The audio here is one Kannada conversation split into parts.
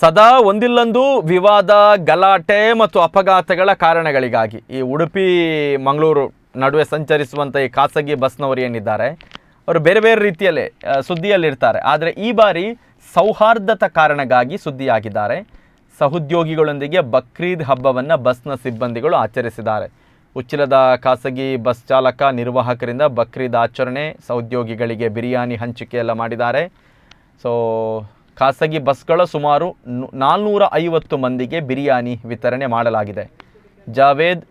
ಸದಾ ಒಂದಿಲ್ಲೊಂದು ವಿವಾದ, ಗಲಾಟೆ ಮತ್ತು ಅಪಘಾತಗಳ ಕಾರಣಗಳಿಗಾಗಿ ಈ ಉಡುಪಿ, ಮಂಗಳೂರು ನಡುವೆ ಸಂಚರಿಸುವಂಥ ಈ ಖಾಸಗಿ ಬಸ್ನವರು ಏನಿದ್ದಾರೆ, ಅವರು ಬೇರೆ ಬೇರೆ ರೀತಿಯಲ್ಲಿ ಸುದ್ದಿಯಲ್ಲಿರ್ತಾರೆ. ಆದರೆ ಈ ಬಾರಿ ಸೌಹಾರ್ದತ ಕಾರಣಕ್ಕಾಗಿ ಸುದ್ದಿಯಾಗಿದ್ದಾರೆ. ಸಹೋದ್ಯೋಗಿಗಳೊಂದಿಗೆ ಬಕ್ರೀದ್ ಹಬ್ಬವನ್ನು ಬಸ್ನ ಸಿಬ್ಬಂದಿಗಳು ಆಚರಿಸಿದ್ದಾರೆ. ಉಚ್ಚಿಲದ ಖಾಸಗಿ ಬಸ್ ಚಾಲಕ, ನಿರ್ವಾಹಕರಿಂದ ಬಕ್ರೀದ್ ಆಚರಣೆ, ಸಹೋದ್ಯೋಗಿಗಳಿಗೆ ಬಿರಿಯಾನಿ ಹಂಚಿಕೆ ಎಲ್ಲ ಮಾಡಿದ್ದಾರೆ. ಸೊ ಖಾಸಗಿ ಬಸ್ಗಳ ಸುಮಾರು ನು- ನಾಲ್ನೂರ ಐವತ್ತು ಮಂದಿಗೆ ಬಿರಿಯಾನಿ ವಿತರಣೆ ಮಾಡಲಾಗಿದೆ. ಜಾವೇದ್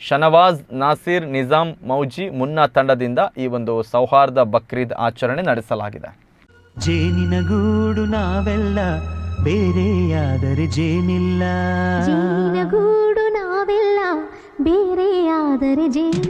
ಶನವಾಜ್ ನಾಸಿರ್ ನಿಜಾಮ್ ಮೌಜಿ ಮುನ್ನಾ ತಂಡದಿಂದ ಈ ಒಂದು ಸೌಹಾರ್ದ ಬಕ್ರೀದ್ ಆಚರಣೆ ನಡೆಸಲಾಗಿದೆ. ಜೇನಿನ ಗೂಡು ನಾವೆಲ್ಲ ಬೇರೆಯಾದರೆ ಜೇನಿಲ್ಲ. ಜೇನಿನಗೂಡು ನಾವೆಲ್ಲ ಬೇರೆಯಾದರೆ ಜೇನಿಲ್ಲ.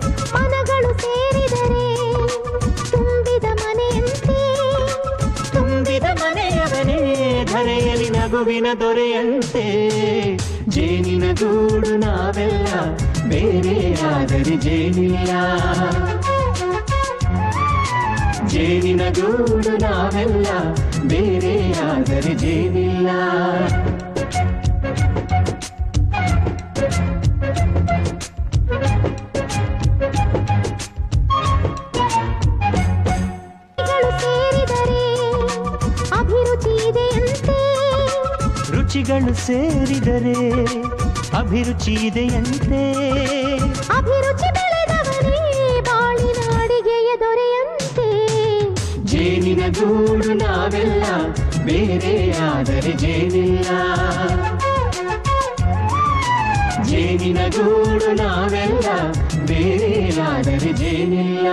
ನಗುವಿನ ದೊರೆಯಂತೆ. ಜೇನಿನ ಗೂಡು ನಾವೆಲ್ಲ ಬೇರೆಯಾದರೆ ಜೇನಿಲ್ಲ. ಜೇನಿನ ಗೂಡು ನಾವೆಲ್ಲ ಬೇರೆಯಾದರೆ ಜೇನಿಲ್ಲ. ರುಚಿಗಳು ಸೇರಿದರೆ ಅಭಿರುಚಿ ಇದೆಯಂತೆ. ಅಭಿರುಚಿ ಬಾಳಿನ ಅಡಿಗೆಯ ದೊರೆಯಂತೆ ಜೇನಿನ ಗೂಡು ನಾವೆಲ್ಲ ಬೇರೆಯಾದರೆ ಜೇನಿಲ್ಲ. ಜೇನಿನ ಗೂಡು ನಾವೆಲ್ಲ ಆದರೆ ಜೇನಿಲ್ಲ.